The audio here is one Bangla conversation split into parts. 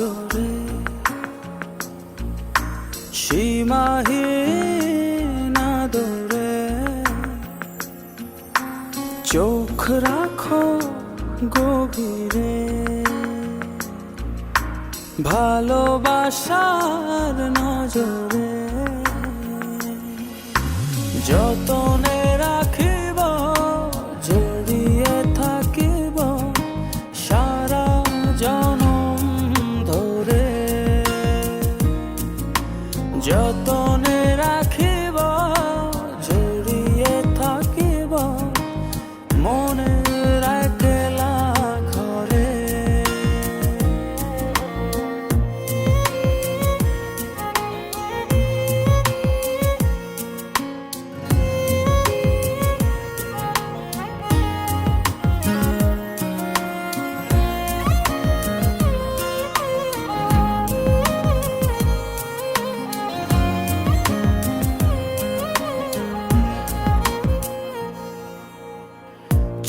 জোরে সীমাহি না দৌড়ে চোখ রাখো গভীরে। ভালোবাসার নজরে যতনে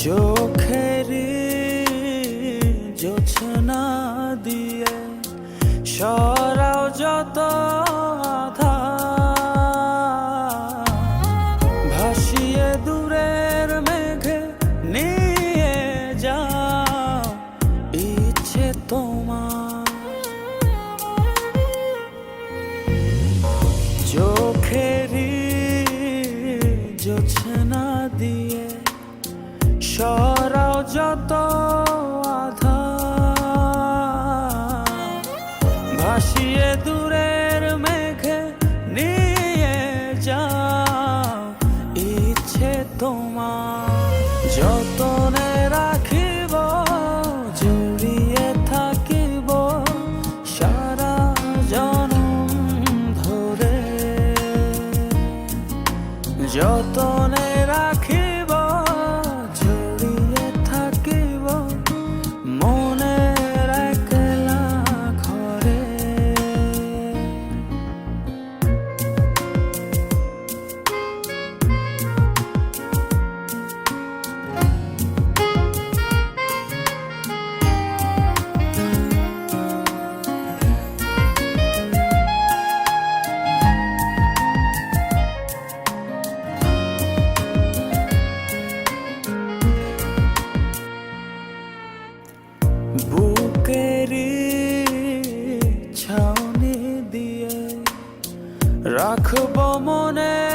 চোখেরি জোছনা দিয়ে সরাও যত সরাও যত ভাসিয়ে দূরের মেঘে নিয়ে যাও। ইচ্ছে তোমার যতনে রাখিব, জড়িয়ে থাকিব সারা জনম ধরে। যতনে বুকের ছাউনি দিয়ে রাখব মনে